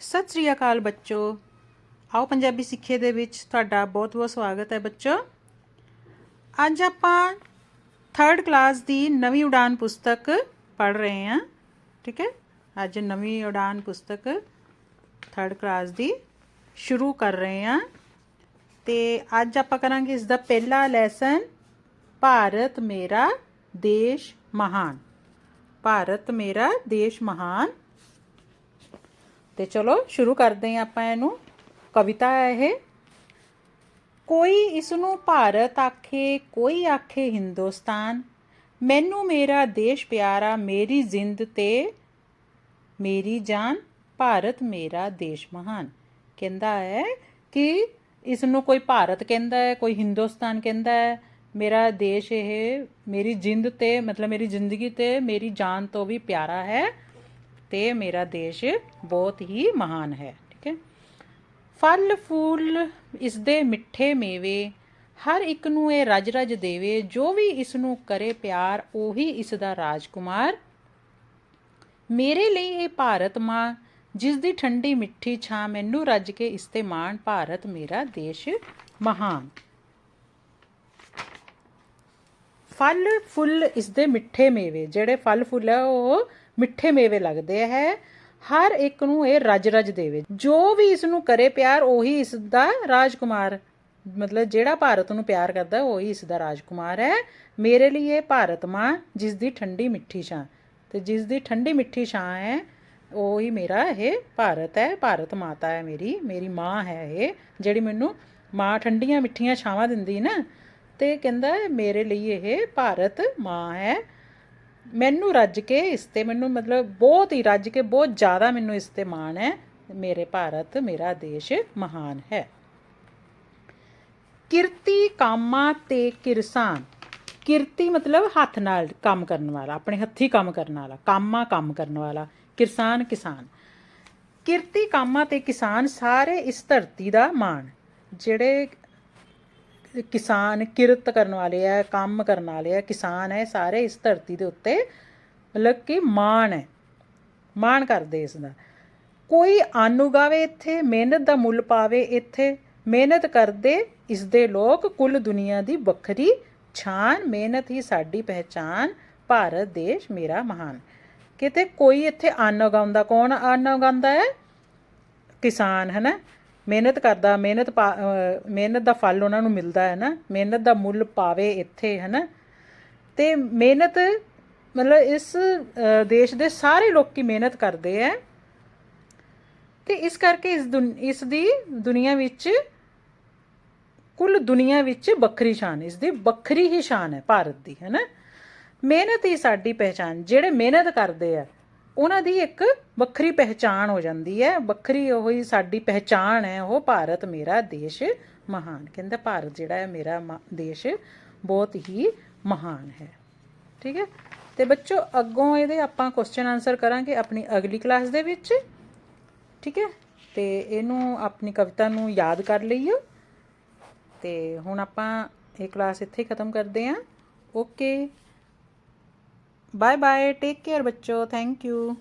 ਸਤਿ ਸ੍ਰੀ ਅਕਾਲ ਬੱਚੋ। ਆਓ ਪੰਜਾਬੀ ਸਿੱਖੇ ਦੇ ਵਿੱਚ ਤੁਹਾਡਾ ਬਹੁਤ-ਬਹੁਤ ਸਵਾਗਤ ਹੈ ਬੱਚੋ। ਅੱਜ ਆਪਾਂ 3rd ਕਲਾਸ ਦੀ ਨਵੀਂ ਉਡਾਨ ਪੁਸਤਕ ਪੜ੍ਹ ਰਹੇ ਹਾਂ, ਠੀਕ ਹੈ? ਅੱਜ ਨਵੀਂ ਉਡਾਨ ਪੁਸਤਕ 3rd ਕਲਾਸ ਦੀ ਸ਼ੁਰੂ ਕਰ ਰਹੇ ਹਾਂ। ਤੇ ਅੱਜ ਆਪਾਂ ਕਰਾਂਗੇ ਇਸ ਦਾ ਪਹਿਲਾ ਲੈਸਨ ਭਾਰਤ ਮੇਰਾ ਦੇਸ਼ ਮਹਾਨ। ਭਾਰਤ ਮੇਰਾ ਦੇਸ਼ ਮਹਾਨ। ਤੇ ਚਲੋ ਸ਼ੁਰੂ ਕਰਦੇ ਹਾਂ ਆਪਾਂ ਇਹਨੂੰ। ਕਵਿਤਾ ਹੈ ਇਹ। ਕੋਈ ਇਸ ਨੂੰ ਭਾਰਤ ਆਖੇ, ਕੋਈ ਆਖੇ ਹਿੰਦੁਸਤਾਨ। ਮੈਨੂੰ ਮੇਰਾ ਦੇਸ਼ ਪਿਆਰਾ, ਮੇਰੀ ਜਿੰਦ ਤੇ ਮੇਰੀ ਜਾਨ, ਭਾਰਤ ਮੇਰਾ ਦੇਸ਼ ਮਹਾਨ। ਕਹਿੰਦਾ ਹੈ ਕਿ ਇਸ ਨੂੰ ਕੋਈ ਭਾਰਤ ਕਹਿੰਦਾ ਹੈ, ਕੋਈ ਹਿੰਦੁਸਤਾਨ ਕਹਿੰਦਾ ਹੈ। ਮੇਰਾ ਦੇਸ਼ ਇਹ, ਮੇਰੀ ਜਿੰਦ ਤੇ, ਮਤਲਬ ਮੇਰੀ ਜ਼ਿੰਦਗੀ ਤੇ, ਮੇਰੀ ਜਾਨ ਤੋਂ ਵੀ ਪਿਆਰਾ ਹੈ। ਤੇ ਮੇਰਾ ਦੇਸ਼ ਬਹੁਤ ਹੀ ਮਹਾਨ ਹੈ, ਠੀਕ ਹੈ। ਫਲ, ਫੂਲ ਇਸ ਦੇ ਮਿੱਠੇ ਮੇਵੇ, ਹਰ ਇੱਕ ਨੂੰ ਇਹ ਰਜ ਰਜ ਦੇਵੇ, ਜੋ ਵੀ ਇਸ ਨੂੰ ਕਰੇ ਪਿਆਰ, ਉਹੀ ਇਸ ਦਾ ਰਾਜਕੁਮਾਰ। ਮੇਰੇ ਲਈ ਇਹ ਭਾਰਤ ਮਾਂ, ਜਿਸ ਦੀ ਠੰਡੀ ਮਿੱਠੀ ਛਾਂ ਮੈਨੂੰ ਰੱਜ ਕੇ ਇਸ ਤੇ ਮਾਣ, ਭਾਰਤ ਮੇਰਾ ਦੇਸ਼ ਮਹਾਨ। ਫਲ ਫੁੱਲ ਇਸ ਦੇ ਮਿੱਠੇ ਮੇਵੇ, ਜਿਹੜੇ ਫਲ ਫੁੱਲ ਹੈ ਉਹ ਮਿੱਠੇ ਮੇਵੇ ਲੱਗਦੇ ਹੈ। ਹਰ ਇੱਕ ਨੂੰ ਇਹ ਰਜ ਰਜ ਦੇਵੇ। ਜੋ ਵੀ ਇਸ ਨੂੰ ਕਰੇ ਪਿਆਰ, ਉਹੀ ਇਸ ਦਾ ਰਾਜਕੁਮਾਰ, ਮਤਲਬ ਜਿਹੜਾ ਭਾਰਤ ਨੂੰ ਪਿਆਰ ਕਰਦਾ, ਉਹੀ ਇਸ ਦਾ ਰਾਜਕੁਮਾਰ ਹੈ। ਮੇਰੇ ਲਈ ਇਹ ਭਾਰਤ ਮਾਂ, ਜਿਸ ਦੀ ਠੰਡੀ ਮਿੱਠੀ ਛਾਂ। ਤੇ ਜਿਸ ਦੀ ਠੰਡੀ ਮਿੱਠੀ ਛਾਂ ਹੈ, ਉਹੀ ਮੇਰਾ ਇਹ ਭਾਰਤ ਹੈ, ਭਾਰਤ ਮਾਤਾ ਹੈ ਮੇਰੀ ਮੇਰੀ ਮਾਂ ਹੈ ਇਹ, ਜਿਹੜੀ ਮੈਨੂੰ ਮਾਂ ਠੰਡੀਆਂ ਮਿੱਠੀਆਂ ਛਾਵਾਂ ਦਿੰਦੀ ਨਾ ਤੇ ਕਹਿੰਦਾ ਮੇਰੇ ਲਈ ਇਹ ਭਾਰਤ ਮਾਂ ਹੈ। ਮੈਨੂੰ ਰੱਜ ਕੇ ਇਸ ਤੇ ਮੈਨੂੰ ਮਤਲਬ ਬਹੁਤ ਹੀ ਰੱਜ ਕੇ ਬਹੁਤ ਜ਼ਿਆਦਾ ਮੈਨੂੰ ਇਸ ਤੇ ਮਾਣ ਹੈ। ਮੇਰੇ ਭਾਰਤ, ਮੇਰਾ ਦੇਸ਼ ਮਹਾਨ ਹੈ। ਕਿਰਤੀ ਕਾਮਾ ਤੇ ਕਿਰਸਾਨ। ਕਿਰਤੀ ਮਤਲਬ ਹੱਥ ਨਾਲ ਕੰਮ ਕਰਨ ਵਾਲਾ, ਆਪਣੇ ਹੱਥੀ ਕੰਮ ਕਰਨ ਵਾਲਾ, ਕਾਮਾ ਕੰਮ ਕਰਨ ਵਾਲਾ, ਕਿਰਸਾਨ, ਕਿਸਾਨ। ਕਿਰਤੀ ਕਾਮਾ ਤੇ ਕਿਸਾਨ ਸਾਰੇ ਇਸ ਧਰਤੀ ਦਾ ਮਾਣ, ਜਿਹੜੇ ਕਿਸਾਨ ਕਿਰਤ ਕਰਨ ਵਾਲੇ ਆ, ਕੰਮ ਕਰਨ ਵਾਲੇ ਆ, ਕਿਸਾਨ ਹੈ, ਸਾਰੇ ਇਸ ਧਰਤੀ ਦੇ ਉੱਤੇ ਮਤਲਬ ਕਿ ਮਾਣ ਹੈ। ਮਾਣ ਕਰਦੇ ਇਸ ਦਾ। ਕੋਈ ਅੰਨ ਉਗਾਵੇ ਇੱਥੇ, ਮਿਹਨਤ ਦਾ ਮੁੱਲ ਪਾਵੇ ਇੱਥੇ, ਮਿਹਨਤ ਕਰਦੇ ਇਸ ਦੇ ਲੋਕ ਕੁੱਲ ਦੁਨੀਆ ਦੀ ਵੱਖਰੀ ਛਾਨ, ਮਿਹਨਤ ਹੀ ਸਾਡੀ ਪਹਿਚਾਨ ਭਾਰਤ, ਦੇਸ਼ ਮੇਰਾ ਮਹਾਨ। ਕਿਤੇ ਕੋਈ ਇੱਥੇ ਅੰਨ ਉਗਾਉਂਦਾ ਕੌਣ? ਅੰਨ ਉਗਾਉਂਦਾ ਹੈ ਕਿਸਾਨ ਹੈ ਨਾ ਮਿਹਨਤ ਕਰਦਾ, ਮਿਹਨਤ ਮਿਹਨਤ ਦਾ ਫਲ ਉਹਨਾਂ ਨੂੰ ਮਿਲਦਾ ਹੈ ਨਾ, ਮਿਹਨਤ ਦਾ ਮੁੱਲ ਪਾਵੇ ਇੱਥੇ ਹੈ ਨਾ ਤੇ ਮਿਹਨਤ ਮਤਲਬ ਇਸ ਦੇਸ਼ ਦੇ ਸਾਰੇ ਲੋਕੀ ਮਿਹਨਤ ਕਰਦੇ ਹੈ। ਤੇ ਇਸ ਕਰਕੇ ਇਸ ਇਸ ਦੀ ਦੁਨੀਆ ਵਿੱਚ ਕੁੱਲ ਦੁਨੀਆ ਵਿੱਚ ਵੱਖਰੀ ਸ਼ਾਨ, ਇਸ ਦੀ ਵੱਖਰੀ ਹੀ ਸ਼ਾਨ ਹੈ ਭਾਰਤ ਦੀ ਹੈ ਨਾ ਮਿਹਨਤ ਹੀ ਸਾਡੀ ਪਹਿਚਾਨ ਜਿਹੜੇ ਮਿਹਨਤ ਕਰਦੇ ਆ ਉਹਨਾਂ ਦੀ ਇੱਕ ਵੱਖਰੀ ਪਹਿਚਾਣ ਹੋ ਜਾਂਦੀ ਹੈ। ਵੱਖਰੀ ਉਹ ਹੀ ਸਾਡੀ ਪਹਿਚਾਣ ਹੈ, ਉਹ ਭਾਰਤ ਮੇਰਾ ਦੇਸ਼ ਮਹਾਨ। ਕਹਿੰਦਾ ਭਾਰਤ ਜਿਹੜਾ ਹੈ, ਮੇਰਾ ਦੇਸ਼ ਬਹੁਤ ਹੀ ਮਹਾਨ ਹੈ। ਠੀਕ ਹੈ? ਤੇ ਬੱਚੋ, ਅੱਗੋਂ ਇਹਦੇ ਆਪਾਂ ਕੁਐਸਚਨ ਆਨਸਰ ਕਰਾਂਗੇ ਆਪਣੀ ਅਗਲੀ ਕਲਾਸ ਦੇ ਵਿੱਚ। ਠੀਕ ਹੈ? ਤੇ ਇਹਨੂੰ ਆਪਣੀ ਕਵਿਤਾ ਨੂੰ ਯਾਦ ਕਰ ਲਈਓ। ਤੇ ਹੁਣ ਆਪਾਂ ਇਹ ਕਲਾਸ ਇੱਥੇ ਖਤਮ ਕਰਦੇ ਹਾਂ। Okay bye bye take care बच्चों थैंक यू